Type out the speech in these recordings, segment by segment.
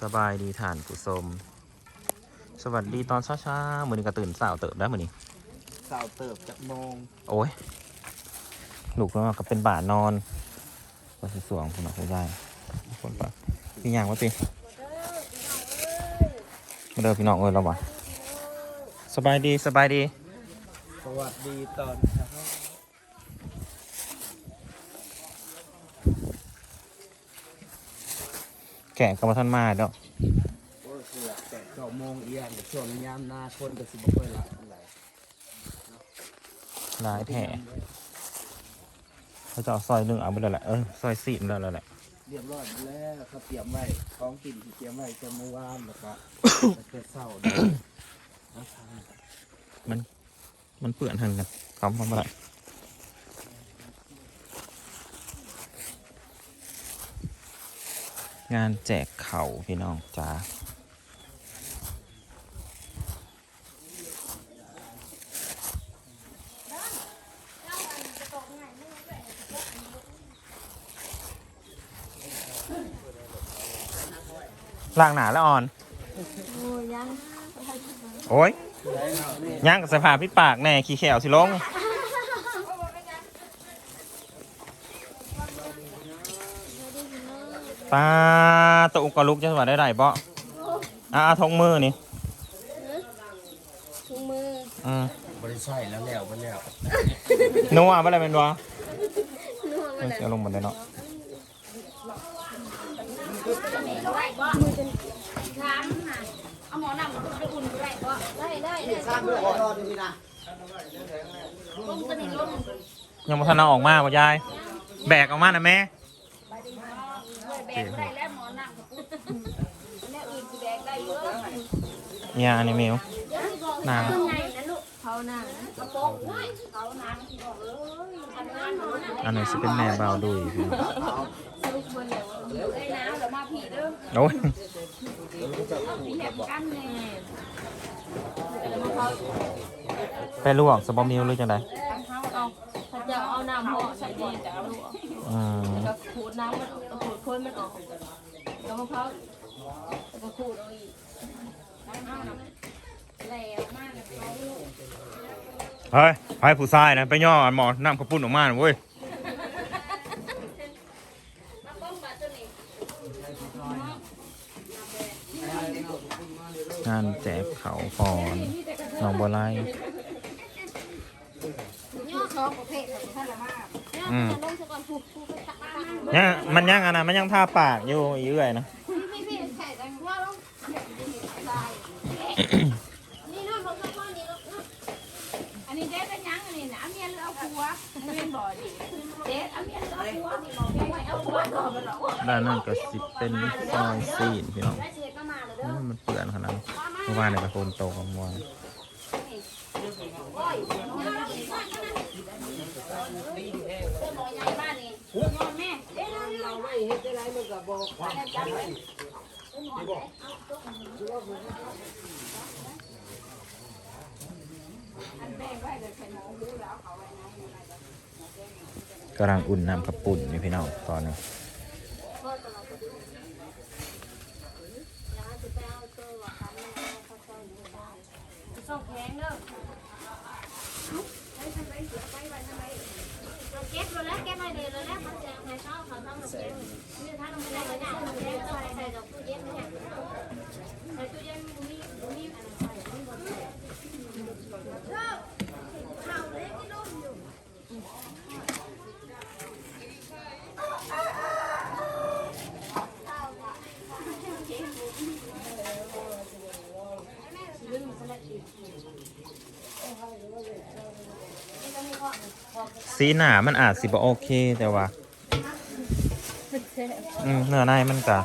สบายดีฐานกุศมสวัสดีตอนเช้าๆมือนี้ก็ตื่นสาวเติบได้มือนี้ สาวเติบจากโมงโอ้ยลูกแล้วก็เป็นบาทนอนก็สิสวงคุณหมอคุณยายคนปะพี่ยางว่าปีมาเดินพี่น้องเอ้ยเราบ่สบายดีสบายดี สวัสดีตอน เช้าแกะกับท่านมาเด้อโอ้ยคือแต่เก้าโมงเอียงช่วงยามหน้าคนก็สิบ่ค่อยหลับเท่าไหร่หลายแผลเขาจะเอาซอยหนึ่งเอาไปเลยแหละเออซอยสี่มันเลยแหละเรียบร้อยแล้วเขาเตรียมไว้ของกินที่เตรียมไว้จะเมื่อวานแล้วก็แล้วก็เศร้าเด้อเอาทางมันเปื่อนทันกันคำทำอะไร งานแจกเข่าวพี่น้องจ้าล่างหนาแล้วอ่อน โอ้ยยังโอ้ยย่างกับสภาพพิษปากแน่ ขี้แขวสิลง ปลาตะอุกกะลุกจะสวัสได้ไรบ่อ่าทงมือนี่ถุงมืออืมบริษัทแล้วแล้วไปแล้วนัวบ่อะไรเป็นวะนัวเอมาอเลยเสียลงหมดเลยเนาะมือจนช้างน่ะเอาหมอนำไปอุ่นได้ก็ได้ได้ได้ช้างด้วยรอดูนี่นะลงตัวนี้ลงยังบ่ทันเอาออกมาบ่ยาย แบกออกมานะแม่ แบกได้แล้วหมอนำแล้วอื่นสิแบกได้เยอะเนี่ยอันนี้มิวหนังข้างในนะลูกเขาหนังกระโปรงน้อยเขาหนังที่บอกเอ้ยทำงานหมอน่ะอันไหนสิเป็นแม่เบาดุยพี่น้องสรุปมาแล้วได้น้ำเดี๋ยวมาผีเด้อโอ้ยเอาผีแหบกันแน่ไปลวกสบอมิวหรือจังไดตั้งเท้าเอาถ้าจะเอาน้ำห่อใส่ดีจะเอาลูก อืมก็ขูดน้ำมันออกก็ขูดโคนมันออกแล้วมะพร้าวแล้วก็ขูดเอาอีกตั้งเท้านะแล้วมากเลยเขาลูกเฮ้ยไพ่ผู้ชายนะไปย่อหมอน้ำกระปุ้นออกมาน่ะเว้ยมาป้องบาตัวนี้งานแจกเขาก่อนน้องบัวไล่ย่อสองประเภทของท่านละมากย่อจะลงซะก่อนผูกผูกไปตักมา ยังมันยังอันนั้นมันยังท่าปากอยู่อีเอื่อยนะพี่พี่แข่กันว่าลงนี่นู่นของข้างนี้ลูกอันนี้เลยนะเมียนเอานบ่อดิเด็ดเอาเมียนเอาผัวนี่บอกไม่เอาผัวก่อนมันหรอกด้านนั้นก็สิเป็นซอยซีนพี่น้องได้เช็ดก็มาเลยเด้อือมมันเปื่อนขนาดนั้นเมื่อวานเนี่ยไปโคนโตกับมวลโกำลังอุ่นน้ำกระปุ่นนี่พี่น้องตอนนี้ส่งแพงเด้อ เก็บเลยแล้วเก็บไปเลยแล้วเขาจะให้เขาเขาต้องมาเก็บนี่ถ้าเราไม่ได้ก็ได้เราเก็บใส่ใส่ดอกตู้เย็นเนี่ยใส่ตู้เย็นมีมีอะไรใส่ไม่หมดข้าวเล็กที่นุ่มอยู่ สีหนามันอาจสิบโอเคแต่ว่า อืมเนื้อในมันก็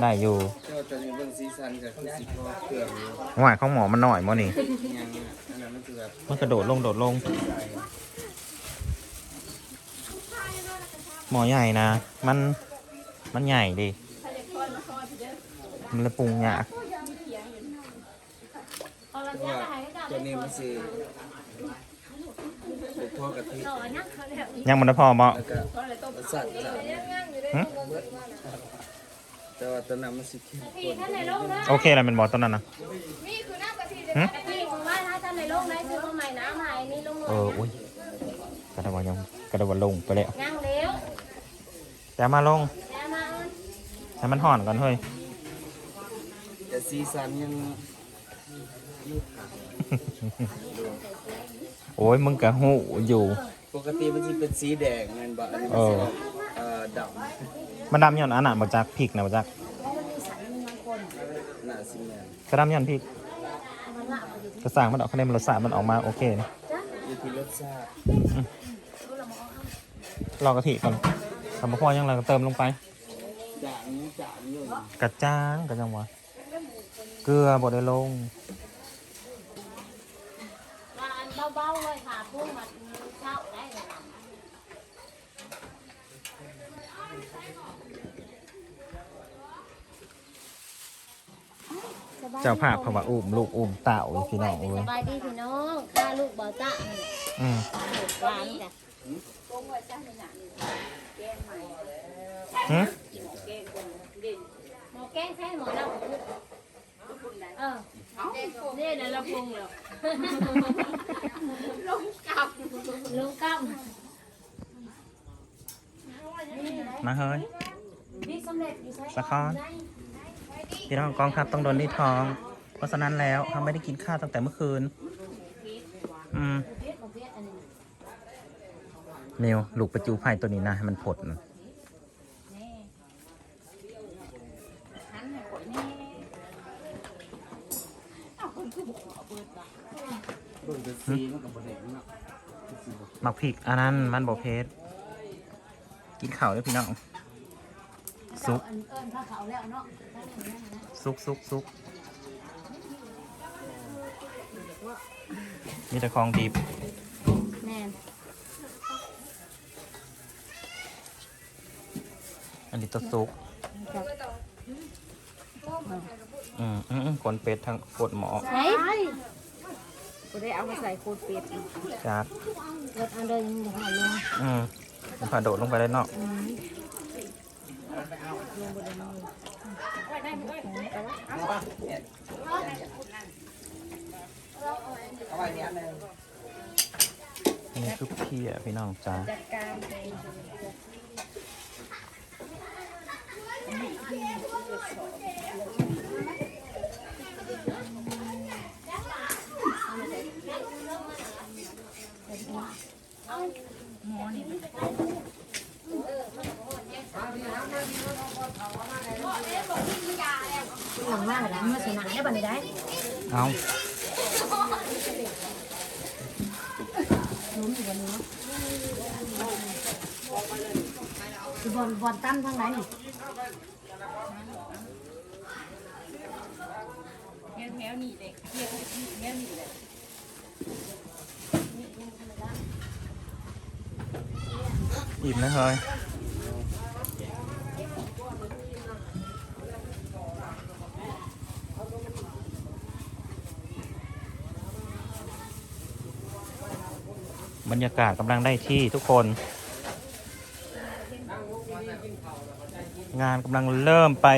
ได้อยู่เจ้าตอนนี้เบิ่งซีซันกับคือสิพอเครื่องอยู่หวานของหมอมันหน่อยมั้นี่ยังอะอันนั้นมันคือแบบมันกระโดดลงโดดลง หมอใหญ่นะ มัน มันใหญ่ดิมันลยปรุงยากตัวนี้มันสิเนั่งเขาแล้วยังมันได้พอบ่แล้วก็สชาติจะแต่ว่าตอนนั้นมันสิเข้มข้นท่าโลกนะโอเคอะไรเป็นบอตอนนั้นนะหึพี่ของว่าถ้าท่านในโลกไหนซื้อมาใหม่น้ำใหม่นี่ลงเอออุ้ยกระดาวันยังกระดาวันลงไปแล้วยังเลี้ยวแต่มาลงแล้วมาให้มันห่อนก่อนเฮ้ยแต่สีสันยังยืดขาด โอ้ยมึงกะหูอยู่ ปกติมันจะเป็นสีแดงแมันบ่อันนี้มันเอสิอออกเอ่อดมันดำย้อนอันนั้นมาจากพริกนะมาจากำหน้าสีแมนกระดำย้อนพริกกระสร้างมันออกคะแนนมันรสชาติมันออกมาโอเคนะอยู่ที่รสชาติลองกะทิก่อนทำมาพอยังไงก็เติมลงไป จางจางอยู่กระจ้างกระจังวะเกลือบดได้ลง ว่าอัน เบาๆเลยค่ะพุ่งมาเช้าได้เลยเจ้าภาพเขาว่าอุ้มลูกอุ้มเต่าอีกพี่น้องสเว้ยบายดีพี่น้องข้าลูกเบาจ้าอืมหวานจ้ะหึหมอแกงใช่หมอเราเออเนี่ยนะเราปรุงแล้ว ลงกับลงกับมาเฮ้ยพี่สำเร็จอยู่ใช่สะคอนพี่น้องกองทัพต้องโดนที่ท้อง เพราะฉะนั้นแล้วเขาไม่ได้กินข้าวตั้งแต่เมื่อคืน อืมเพชรประเภทอันนี้เมลลูกประจูไผ่ตัวนี้นะให้มันผดนะ นี่หันให้กดนี่เอาคนคือบุกเอาเปิดปาก เบิ่งแต่สีมันก็บ่แดงเนาะสีบ่หมักพริกอันนั้นมันบอเพชรกินข้าวด้วยพี่น้อง ซุปเอิญเอิญข้าวเขาแล้วเนาะซุกซุกซุกมีแต่ของดิบแม่นอันนี้ตัวซุกอืมอืมอืมขนเป็ดทั้งขนหมอใช่ กูได้เอามาใส่โคตรเป็ดจากรถอันเดินยังบ่หาลงอืมมันผ่าโดดลงไปได้เนาะเอาไว้เนี่ยนึงอันนี้คือเพียพี่น้องจ้า จัดการ หลังมากเลยมาสนามได้ บันไดได้เอาล้มอยู่วันนี้คือบอลบอลตั้มทั้งนั้นนี่อิ่มแล้วเฮ้ย รรยากาศกำลังได้ที่ทุกคน งานกำลังเริ่มไป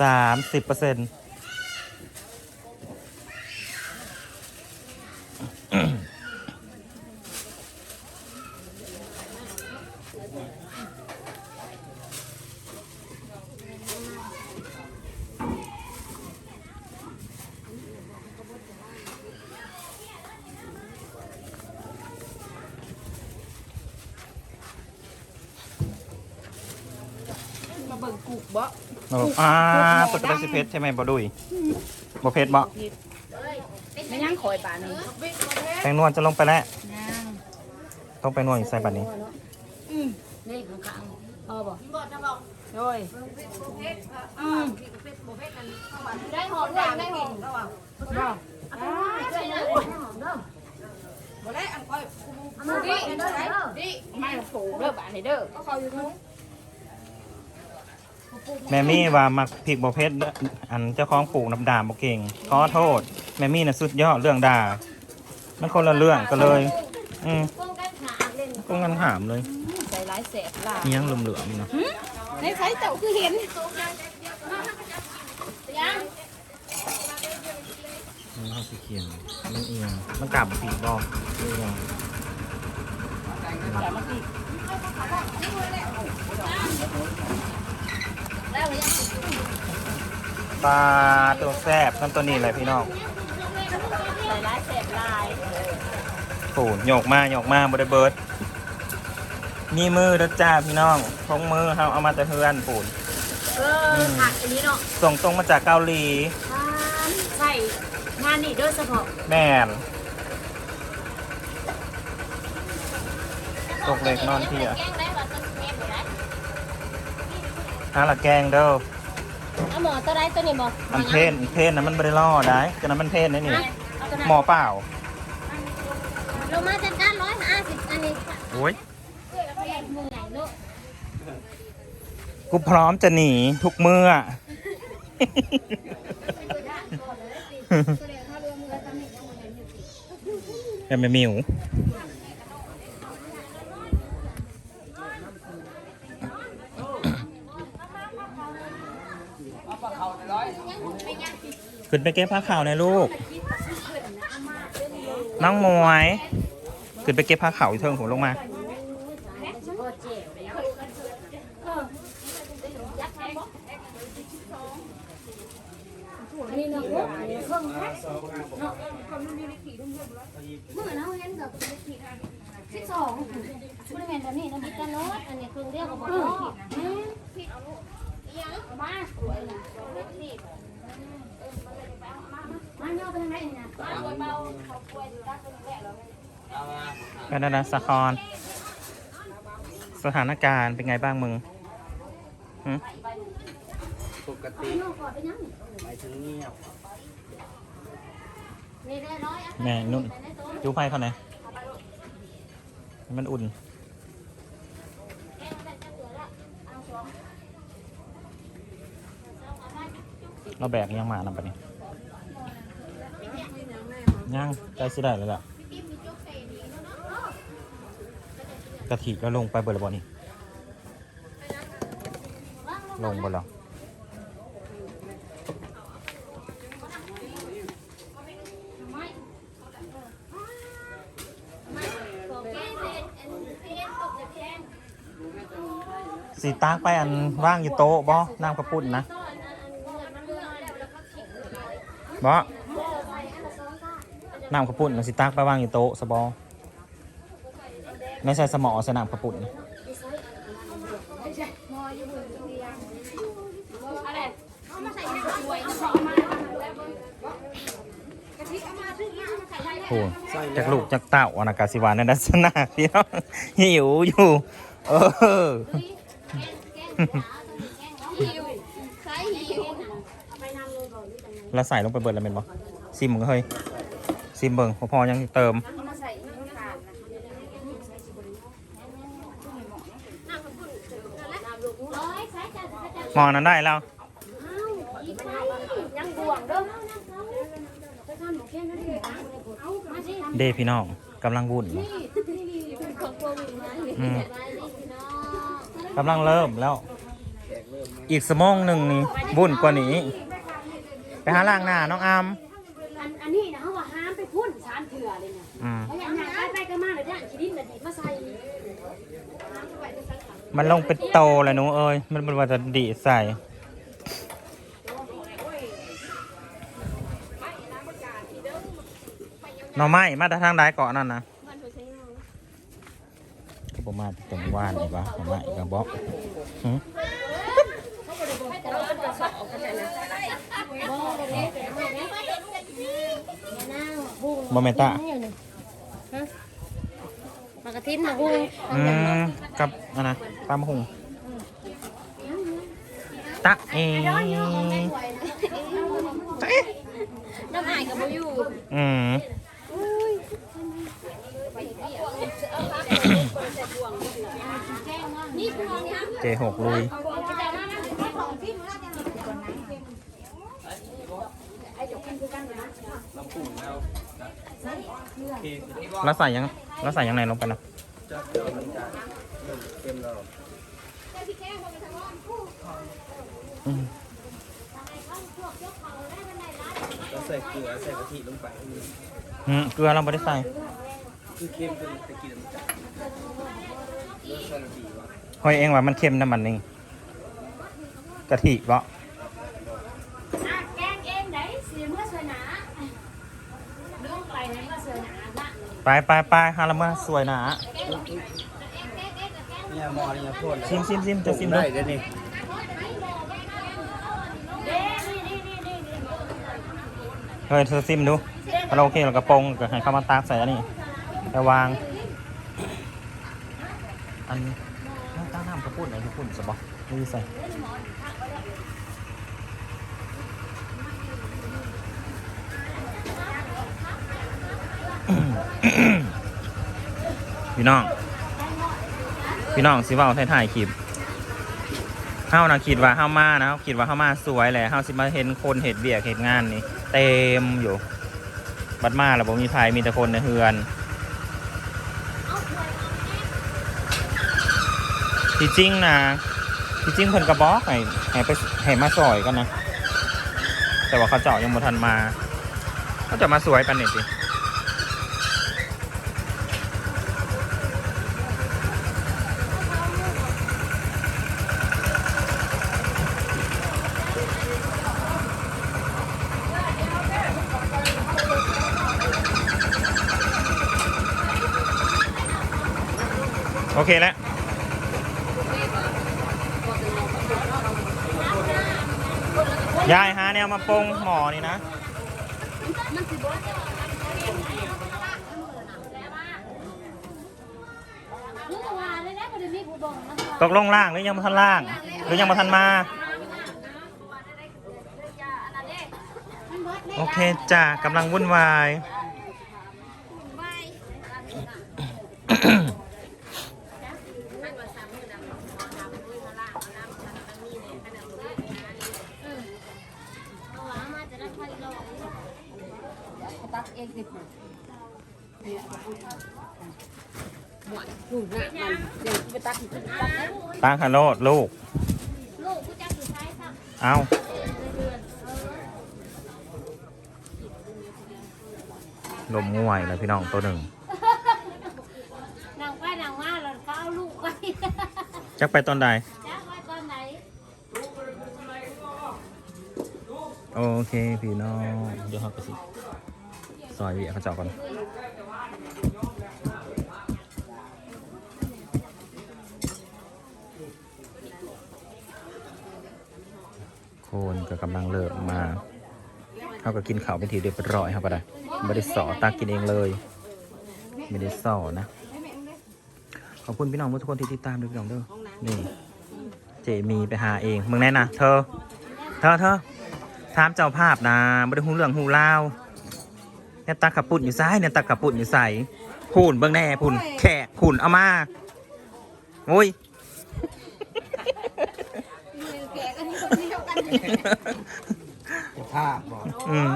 สามสิบเปอร์เซ็นต์ มาเบิ่งกุกบ่อ่าตัวจะเป็นสิเพชรใช่ไหมบอดุยบอเพชรบอไม่ยังคอยป่านี้แตงนวลจะลงไปแล้วนางต้องไปนวลอีกใส่บัดนี้นี่ข้างๆพอบ่โดยอืมได้หอมได้ได้หอมบ่ได้ได้หอมเด้อบ่ได้อันค่อยดิดิไม่ปลูกเด้อบ้านนี้เด้อเขาอยู่ทั้ง แม่มี่ว่ามักผิกบอเพชรเด้ออันเจ้าของปลูกน้ำด่างบอเก่งขอโทษ แม่มี่น่ะสุดยอดเรื่องด่ามันคนละเรื่องก็เลย อืมป้องกันขาเล่นก็งันถามเลยใส่หลายแสบหลายเนี้ยงเหลือมๆนี่เนาะในไฟเจ้าคือเห็นยังมันเอาสีเขียวมันเอียงมันกลับสีบอลเอียงป ลาตัวแซ่บนั่นตัวนี้เลยพี่น้องใส่ร้ายแสบลายโอ้โยกมาโยกมาบไดเบิร์ดนี่มือเด้อจ้าพี่น้องทงมือเฮาเอามาแต่เฮือนปูนเออผักอันนี้เนาะส่งตรงมาจากเกาหลีใส่งานนี่โดยเฉพาะแม่นตกเล็กนอนเที่ย แกงได้ว่าต้นแกงได้ หาละแกงเด้อเอาหมอตัวไรตัวนี้บอกมันเพนเพนนะมันไม่ได้ล่อได้ก็นั้นมันเพนนี่นี่เอาตัวไหนหมอเปล่าลงมาจัดการร้อยห้าสิบอันนี้โอ้ยแกงมือใหญ่ลูกกูพร้อมจะหนีทุกเมื่อแกไม่มิว ขึ้นไปเก็บผ้าขาวในอยลูก น้องมวย ขึ้นไปเก็บผ้าขาวอีกเทิงหัวลงมานี่เนาะเครื่องแพ็คเนาะเมื่อนะเห็นกับสิบสองบริเวณแบบนี้นะมีกันโน้ตอันนี้เครื่องเดียวกับบอกผิดเอาลูก ยังมาสวยนะมาเนาะไปทางไหนนะมาเบาเขาป่วยรักเป็นแหละแล้วกันนะนะสะคอนสถานการณ์เป็นไงบ้างมึงหึปกติเนาะขอไปยังหมายถึงเงียบนี่ได้ร้อยอะแม่นุ่นยูไพ่เขาไหนให้มันอุ่น เราแบกยังมานำไปนี่ยังใกล้สิได้แล้วล่ะกะทิก็ลงไปเบอร์ละบอนี่ลงไปแล้วสีตากไปอันว่างอยู่โต๊ะบ่น้ำกระปุ่นนะ บ่น้ำกระปุ่นนะสีตากไปวางอยู่โต๊ะสบอไม่ใช่สมอสนามกระปุ่นโอ้จากลูกจากเต่าอนากาศิวานในลักษณะพี่น้องหิวอยู่ เออ หิวใส่หิวไปนำเลยก่อนนี่ตรงนั้น แล้วใส่ลงไปเบิดแล้วเป็นบ่ซิมมึงเฮ้ยซิมเบิ่งพอพอยังเติมมองนั้นได้แล้วเดพี่น้องกำลังวุ่นกำลังเริ่มแล้ว อีกสมองหนึ่งนี่วุ่นกว่านี้ ไปหาล่างหน้าน้องอามอันอันนี้นะเขาว่าห้ามไปพุ่นสามเถื่อเลยเนี่ยอืมเขาอยากหาไปไปกันมาเลยจ้ะคิดินน่ะดีมาใส่มันลงเป็นโตแล้วหนูเอ้ยมันเป็นว่าจะดีใส่หน่อไม้มาแต่ทางใดเกาะนั่นนะก็ประมาณตรงว่านนี่วะหน่อไม้กับบอกหึ บอมเมนตามากระทินมาหุ้งอืมกับอันนะตามหุงตะเองน้ำอายกับโบอยู่อืมนี่คือของยังเจหกลุยน้ำปุ่นแล้วโอเค แล้วใส่ยังแล้วใส่ยังไงลงไปนะจะเดี๋ยวมันจะเริ่เต็มแล้วอืมเราใส่เกลือใส่กะทิลงไปให้มันอืมเกลือเราไม่ได้ใส่ คือเค็มเป็นตะกี้น้ำจัดรสชาติดีว่ะหอยเองว่ามันเค็มน้ำมันนี่กะทิเปาะอะแกงเองได้สิเมื่อสวยหนาเรื่องไปให้เมื่อสวยหนาละ ไปไปไปฮาละมาสวยหนาเนี่ยหมอเนี่ยพ่นซิมซิมซิมจะซิมดูได้เด้อนี่เด้นี่นี่นี่นี่นี่เฮ้ยเธอซิมดูถ้าเราโอเคเรากระโปรงก็ให้เข้ามาตากใส่อันนี้ไปวาง อันนี้น้ำตาลน้ำกระปุ่นไหนกระปุ่นสบอนี่ใส่ พี่น้อง พี่น้องสิว่าถ่ายคลิปเฮานะคิดว่าเฮามานะคิดว่าเฮามาสวยแหละเฮาสิมาเห็นคนเห็ดเบียกเห็ดงานนี่เต็มอยู่ บัดมาแล้วบ่มีภัยมีแต่คนในเฮือน ที่จริงนะที่จริงเพิ่นกระบอกให้ให้ไปให้มาซอยกันนะ แต่ว่าเขาเจาะยังบ่ทันมาเขาจะมาสวยกันนี่สิ โอเคแล้วยายหาแนวมาปงหมอนี่นะรู้ตัวว่าเลยนะประเดี๋ยวนี้กูบอกมันตกลงล่างหรือยังมาทันล่าง หรือยังมาทันมา โอเคจ้ากำลังวุ่นวาย ตัดเองสิหมดถูกนะมันเดี๋ยวไปตัดตัดแล้วตั้งคาโรดลูก ลูกกูจะสุดท้ายสักเอาเดือนลมง่วยเลยพี่น้องตัวหนึ่งนางไปนางมาแล้วเขาเอาลูกไปจักไปตอนใดจ้าไว้ตอนไหนโอเคพี่น้องเดี๋ยวเขาไปสิ ซอยเวียเขาเจาะก่อนโคนก็กำลังเลิกมาเขาก็กินข้าวเป็นทีเรียบร้อยครับก็ได้ไม่ได้สอตากินเองเลย ไม่ได้สอนะขอบคุณพี่น้องทุกคนที่ติดตามด้วยพี่น้องเด้อนี่เจมีไปหาเองมึงแน่นะเธอ เธอเธอถามเจ้าภาพนะไม่ได้หูเรื่องหูเล่าว เนี่ยตาขับปุ่นอยู่ซ้ายเนี่ยตาขับปุ่นอยู่ใส่พูนเบื้องแน่พูนแขกขุนเอามาโอ้ยจะภาพบอกอืม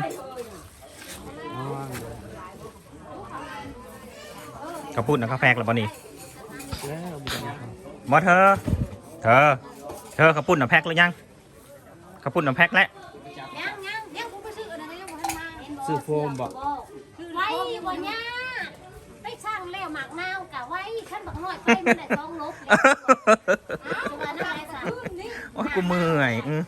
อ๋อขับปุ่นนะกาแฟกแล้วบ่นี่แล้วบุญนะครับบอเธอ เธอ เธอขับปุ่นนะแพ็คหรือยังขับปุ่นนะแพ็คแล้ว ซื้อโฟมบอกไว้บ่ย่าไปช่างแล้วหมากนาวกะไว้ขั้นบักน้อยไปมันได้สองลบเลยอ้าวว่าได้ซะโอ้ยกูเมื่อยอืม